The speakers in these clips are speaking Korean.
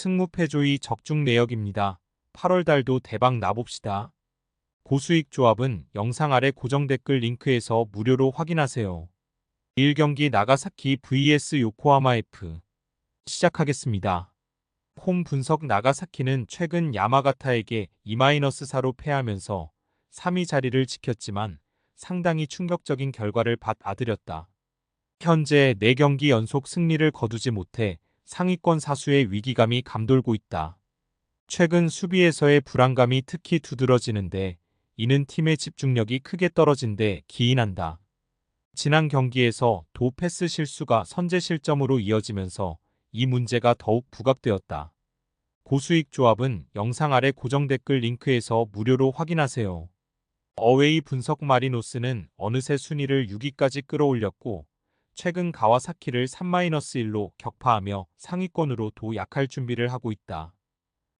승무패조이 적중 내역입니다. 8월 달도 대박 나봅시다. 고수익 조합은 영상 아래 고정 댓글 링크에서 무료로 확인하세요. 1경기 나가사키 vs 요코하마 F 시작하겠습니다. 홈 분석 나가사키는 최근 야마가타에게 2-4로 패하면서 3위 자리를 지켰지만 상당히 충격적인 결과를 받아들였다. 현재 4경기 연속 승리를 거두지 못해 상위권 사수의 위기감이 감돌고 있다. 최근 수비에서의 불안감이 특히 두드러지는데 이는 팀의 집중력이 크게 떨어진 데 기인한다. 지난 경기에서 도 패스 실수가 선제 실점으로 이어지면서 이 문제가 더욱 부각되었다. 고수익 조합은 영상 아래 고정 댓글 링크에서 무료로 확인하세요. 어웨이 분석 마리노스는 어느새 순위를 6위까지 끌어올렸고 최근 가와사키를 3-1로 격파하며 상위권으로 도 약할 준비를 하고 있다.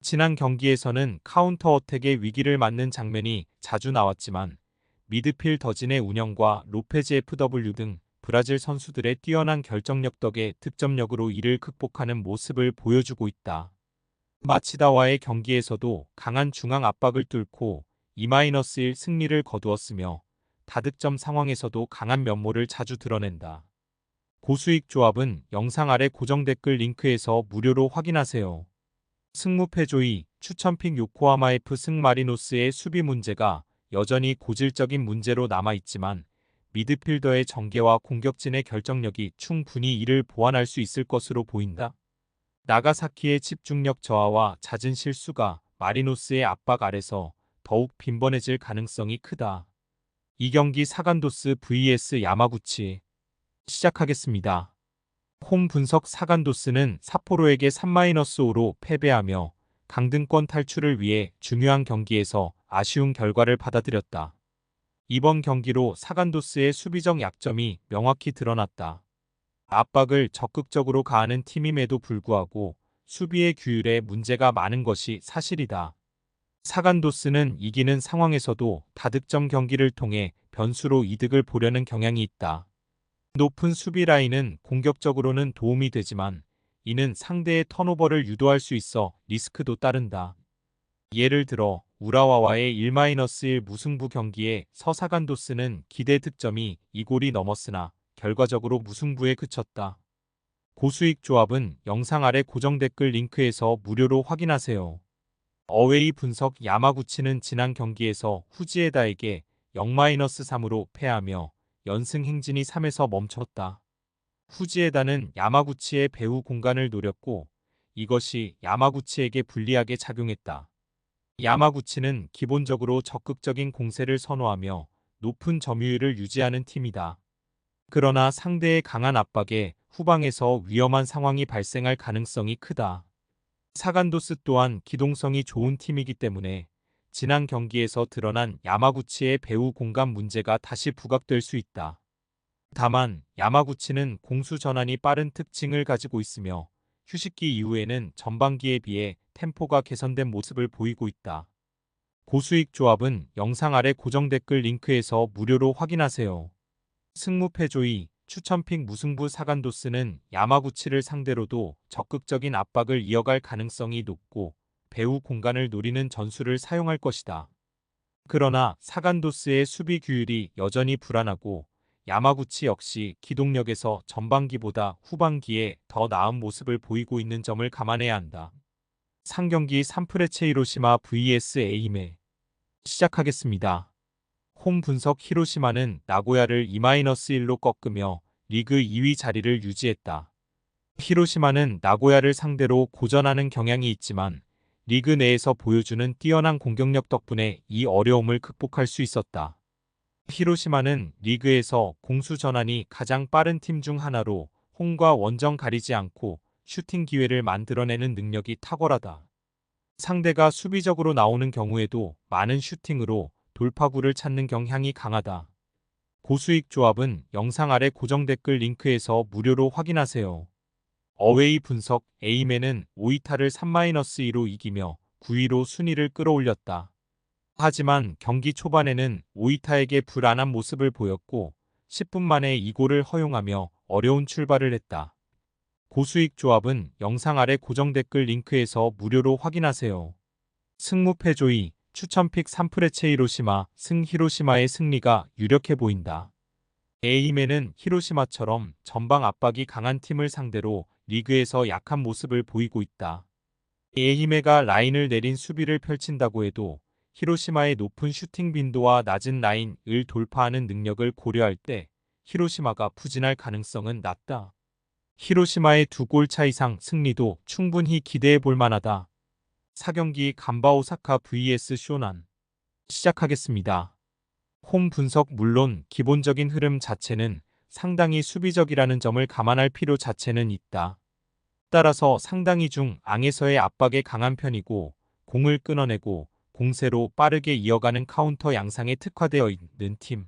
지난 경기에서는 카운터 어택의 위기를 맞는 장면이 자주 나왔지만 미드필 더진의 운영과 로페즈 FW 등 브라질 선수들의 뛰어난 결정력 덕에 득점력으로 이를 극복하는 모습을 보여주고 있다. 마치다와의 경기에서도 강한 중앙 압박을 뚫고 2-1 승리를 거두었으며 다득점 상황에서도 강한 면모를 자주 드러낸다. 고수익 조합은 영상 아래 고정 댓글 링크에서 무료로 확인하세요. 승무패조이 추천픽 요코하마 F 승마리노스의 수비 문제가 여전히 고질적인 문제로 남아있지만 미드필더의 전개와 공격진의 결정력이 충분히 이를 보완할 수 있을 것으로 보인다. 나가사키의 집중력 저하와 잦은 실수가 마리노스의 압박 아래서 더욱 빈번해질 가능성이 크다. 이 경기 사간도스 vs 야마구치 시작하겠습니다. 홈 분석 사간도스는 사포로에게 3-5로 패배하며 강등권 탈출을 위해 중요한 경기에서 아쉬운 결과를 받아들였다. 이번 경기로 사간도스의 수비적 약점이 명확히 드러났다. 압박을 적극적으로 가하는 팀임에도 불구하고 수비의 규율에 문제가 많은 것이 사실이다. 사간도스는 이기는 상황에서도 다득점 경기를 통해 변수로 이득을 보려는 경향이 있다. 높은 수비 라인은 공격적으로는 도움이 되지만 이는 상대의 턴오버를 유도할 수 있어 리스크도 따른다. 예를 들어 우라와와의 1-1 무승부 경기에 서사간도스는 기대 득점이 2골이 넘었으나 결과적으로 무승부에 그쳤다. 고수익 조합은 영상 아래 고정 댓글 링크에서 무료로 확인하세요. 어웨이 분석 야마구치는 지난 경기에서 후지에다에게 0-3으로 패하며 연승 행진이 3에서 멈췄다. 후지에다는 야마구치의 배후 공간을 노렸고 이것이 야마구치에게 불리하게 작용했다. 야마구치는 기본적으로 적극적인 공세를 선호하며 높은 점유율을 유지하는 팀이다. 그러나 상대의 강한 압박에 후방에서 위험한 상황이 발생할 가능성이 크다. 사간도스 또한 기동성이 좋은 팀이기 때문에 지난 경기에서 드러난 야마구치의 배후 공간 문제가 다시 부각될 수 있다. 다만 야마구치는 공수 전환이 빠른 특징을 가지고 있으며 휴식기 이후에는 전반기에 비해 템포가 개선된 모습을 보이고 있다. 고수익 조합은 영상 아래 고정 댓글 링크에서 무료로 확인하세요. 승무패 조이 추천픽 무승부 사간도스는 야마구치를 상대로도 적극적인 압박을 이어갈 가능성이 높고 배후 공간을 노리는 전술을 사용할 것이다. 그러나 사간도스의 수비 규율이 여전히 불안하고 야마구치 역시 기동력에서 전반기보다 후반기에 더 나은 모습을 보이고 있는 점을 감안해야 한다. 상경기 3프레체 히로시마 vs 에이메 시작하겠습니다. 홈 분석 히로시마는 나고야를 2-1로 꺾으며 리그 2위 자리를 유지했다. 히로시마는 나고야를 상대로 고전하는 경향이 있지만 리그 내에서 보여주는 뛰어난 공격력 덕분에 이 어려움을 극복할 수 있었다. 히로시마는 리그에서 공수 전환이 가장 빠른 팀 중 하나로 홈과 원정 가리지 않고 슈팅 기회를 만들어내는 능력이 탁월하다. 상대가 수비적으로 나오는 경우에도 많은 슈팅으로 돌파구를 찾는 경향이 강하다. 고수익 조합은 영상 아래 고정 댓글 링크에서 무료로 확인하세요. 어웨이 분석 에이맨은 오이타를 3-2로 이기며 9위로 순위를 끌어올렸다. 하지만 경기 초반에는 오이타에게 불안한 모습을 보였고 10분 만에 2골을 허용하며 어려운 출발을 했다. 고수익 조합은 영상 아래 고정 댓글 링크에서 무료로 확인하세요. 승무패 조이 추천픽 3프레체 히로시마 승 히로시마의 승리가 유력해 보인다. 에이맨은 히로시마처럼 전방 압박이 강한 팀을 상대로 리그에서 약한 모습을 보이고 있다. 에이메가 라인을 내린 수비를 펼친다고 해도 히로시마의 높은 슈팅 빈도와 낮은 라인을 돌파하는 능력을 고려할 때 히로시마가 부진할 가능성은 낮다. 히로시마의 두 골 차 이상 승리도 충분히 기대해 볼 만하다. 4경기 간바 오사카 vs 쇼난 시작하겠습니다. 홈 분석 물론 기본적인 흐름 자체는 상당히 수비적이라는 점을 감안할 필요 자체는 있다. 따라서 상당히 중 앙에서의 압박에 강한 편이고 공을 끊어내고 공세로 빠르게 이어가는 카운터 양상에 특화되어 있는 팀.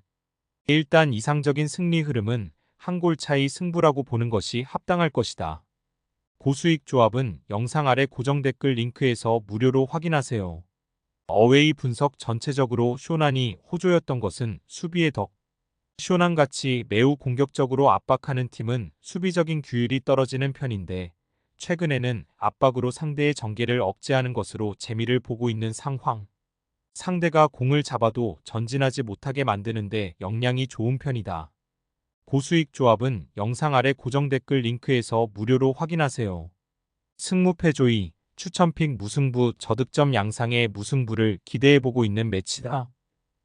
일단 이상적인 승리 흐름은 한 골 차이 승부라고 보는 것이 합당할 것이다. 고수익 조합은 영상 아래 고정 댓글 링크에서 무료로 확인하세요. 어웨이 분석 전체적으로 쇼난이 호조였던 것은 수비의 덕. 쇼난같이 매우 공격적으로 압박하는 팀은 수비적인 규율이 떨어지는 편인데 최근에는 압박으로 상대의 전개를 억제하는 것으로 재미를 보고 있는 상황. 상대가 공을 잡아도 전진하지 못하게 만드는데 역량이 좋은 편이다. 고수익 조합은 영상 아래 고정 댓글 링크에서 무료로 확인하세요. 승무패 조이, 추천픽 무승부 저득점 양상의 무승부를 기대해보고 있는 매치다.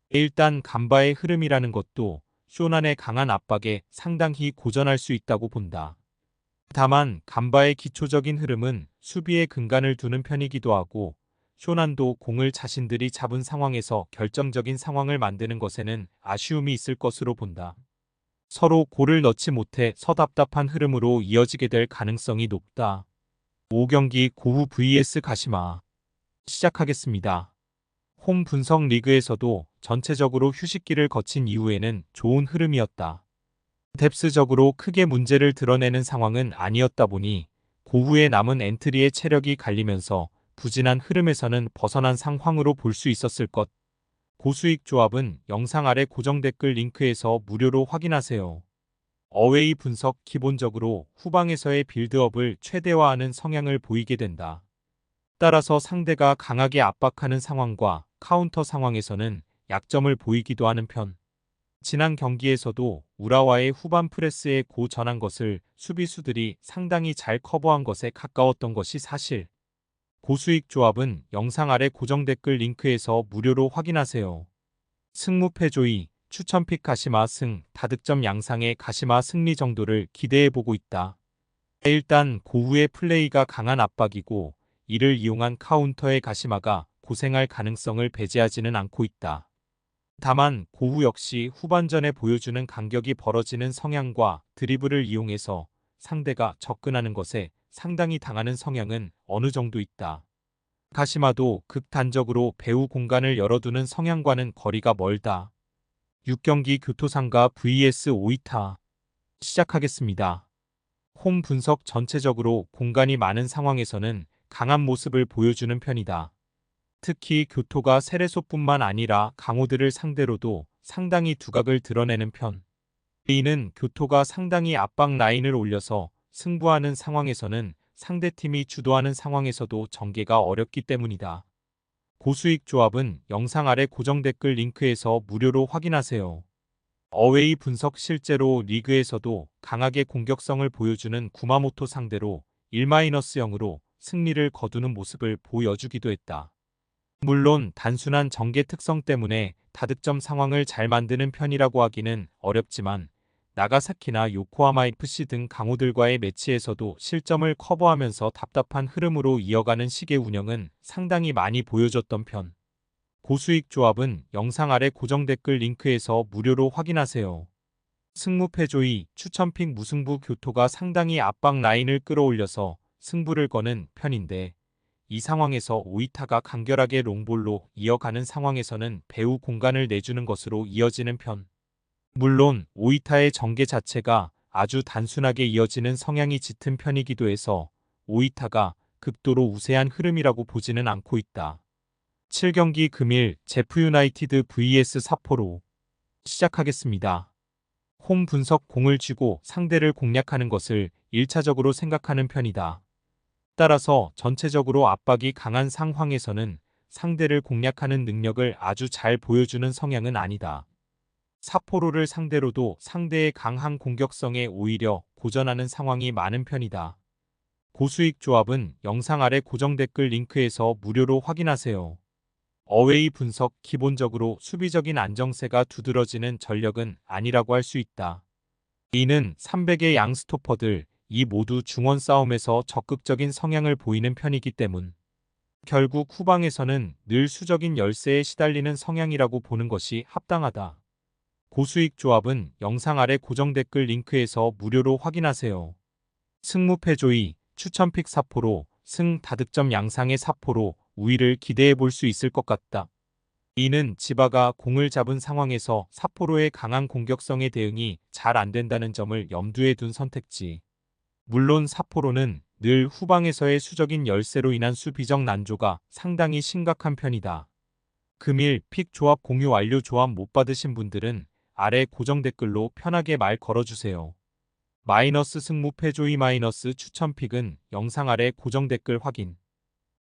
일단 간바의 흐름이라는 것도 쇼난의 강한 압박에 상당히 고전할 수 있다고 본다. 다만 간바의 기초적인 흐름은 수비에 근간을 두는 편이기도 하고 쇼난도 공을 자신들이 잡은 상황에서 결정적인 상황을 만드는 것에는 아쉬움이 있을 것으로 본다. 서로 골을 넣지 못해 서답답한 흐름으로 이어지게 될 가능성이 높다. 5경기 고후 vs 가시마 시작하겠습니다. 홈 분석 리그에서도 전체적으로 휴식기를 거친 이후에는 좋은 흐름이었다. 뎁스적으로 크게 문제를 드러내는 상황은 아니었다 보니 고후에 남은 엔트리의 체력이 갈리면서 부진한 흐름에서는 벗어난 상황으로 볼 수 있었을 것. 고수익 조합은 영상 아래 고정 댓글 링크에서 무료로 확인하세요. 어웨이 분석 기본적으로 후방에서의 빌드업을 최대화하는 성향을 보이게 된다. 따라서 상대가 강하게 압박하는 상황과 카운터 상황에서는 약점을 보이기도 하는 편. 지난 경기에서도 우라와의 후반 프레스에 고 전한 것을 수비수들이 상당히 잘 커버한 것에 가까웠던 것이 사실. 고수익 조합은 영상 아래 고정 댓글 링크에서 무료로 확인하세요. 승무패 조이, 추천픽 가시마 승, 다득점 양상의 가시마 승리 정도를 기대해보고 있다. 일단 고후의 플레이가 강한 압박이고 이를 이용한 카운터의 가시마가 고생할 가능성을 배제하지는 않고 있다. 다만 고후 역시 후반전에 보여주는 간격이 벌어지는 성향과 드리블을 이용해서 상대가 접근하는 것에 상당히 당하는 성향은 어느 정도 있다. 가시마도 극단적으로 배우 공간을 열어두는 성향과는 거리가 멀다. 6경기 교토상가 vs 오이타 시작하겠습니다. 홈 분석 전체적으로 공간이 많은 상황에서는 강한 모습을 보여주는 편이다. 특히 교토가 세레소뿐만 아니라 강호들을 상대로도 상당히 두각을 드러내는 편. 이는 교토가 상당히 압박 라인을 올려서 승부하는 상황에서는 상대팀이 주도하는 상황에서도 전개가 어렵기 때문이다. 고수익 조합은 영상 아래 고정 댓글 링크에서 무료로 확인하세요. 어웨이 분석 실제로 리그에서도 강하게 공격성을 보여주는 구마모토 상대로 1-0으로 승리를 거두는 모습을 보여주기도 했다. 물론 단순한 전개 특성 때문에 다득점 상황을 잘 만드는 편이라고 하기는 어렵지만 나가사키나 요코하마 FC 등 강호들과의 매치에서도 실점을 커버하면서 답답한 흐름으로 이어가는 식의 운영은 상당히 많이 보여줬던 편. 고수익 조합은 영상 아래 고정 댓글 링크에서 무료로 확인하세요. 승무패조이 추천픽 무승부 교토가 상당히 압박 라인을 끌어올려서 승부를 거는 편인데 이 상황에서 오이타가 간결하게 롱볼로 이어가는 상황에서는 배우 공간을 내주는 것으로 이어지는 편. 물론 오이타의 전개 자체가 아주 단순하게 이어지는 성향이 짙은 편이기도 해서 오이타가 극도로 우세한 흐름이라고 보지는 않고 있다. 7경기 금일 제프 유나이티드 vs 사포로 시작하겠습니다. 홈 분석 공을 쥐고 상대를 공략하는 것을 1차적으로 생각하는 편이다. 따라서 전체적으로 압박이 강한 상황에서는 상대를 공략하는 능력을 아주 잘 보여주는 성향은 아니다. 사포로를 상대로도 상대의 강한 공격성에 오히려 고전하는 상황이 많은 편이다. 고수익 조합은 영상 아래 고정 댓글 링크에서 무료로 확인하세요. 어웨이 분석 기본적으로 수비적인 안정세가 두드러지는 전력은 아니라고 할 수 있다. 이는 300의 양 스토퍼들 이 모두 중원 싸움에서 적극적인 성향을 보이는 편이기 때문. 결국 후방에서는 늘 수적인 열세에 시달리는 성향이라고 보는 것이 합당하다. 고수익 조합은 영상 아래 고정 댓글 링크에서 무료로 확인하세요. 승무패조이 추천픽 사포로 승 다득점 양상의 사포로 우위를 기대해 볼 수 있을 것 같다. 이는 지바가 공을 잡은 상황에서 사포로의 강한 공격성에 대응이 잘 안 된다는 점을 염두에 둔 선택지. 물론 사포로는 늘 후방에서의 수적인 열세로 인한 수비적 난조가 상당히 심각한 편이다. 금일 픽 조합 공유 완료 조합 못 받으신 분들은 아래 고정 댓글로 편하게 말 걸어주세요. 마이너스 승무 패조이 마이너스 추천 픽은 영상 아래 고정 댓글 확인.